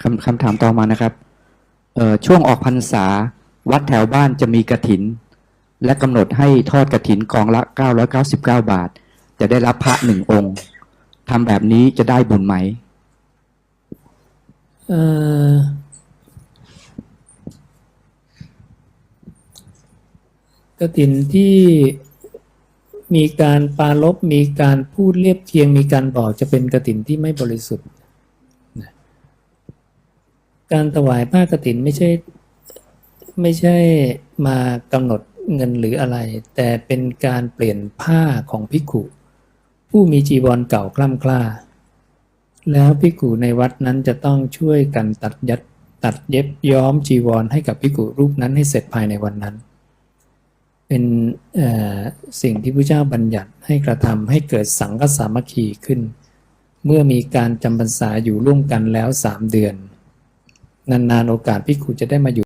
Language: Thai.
คำคำถามต่อมานะครับเออช่วงออกพรรษา วัดแถวบ้านจะมีกระถิน และกำหนดให้ทอดกระถินกองละ 999 บาท จะได้รับพระหนึ่งองค์ทำแบบนี้จะได้บุญไหมเอ่อกฐินที่ มีการปารบมีการพูดเรียบเคียงมีการบอกจะเป็นกฐินที่ไม่บริสุทธิ์ การถวายผ้ากฐินไม่ใช่ไม่ใช่มากำหนดเงินหรืออะไร แต่เป็นการเปลี่ยนผ้าของภิกุผู้มีจีวรเก่าคล่ำคล้าแล้วภิกุในวัดนั้นจะต้องช่วยกันตัดยัดตัดเย็บย้อมจีวรให้กับภิกุรูปนั้นให้เสร็จภายในวันนั้น เป็นสิ่งที่พระเจ้าบัญญัติให้กระทำให้เกิดสังฆสามัคคีขึ้น เมื่อมีการจำพรรษาอยู่ร่วมกันแล้วสามเดือน นานๆโอกาสพิคุจะได้มาอยู่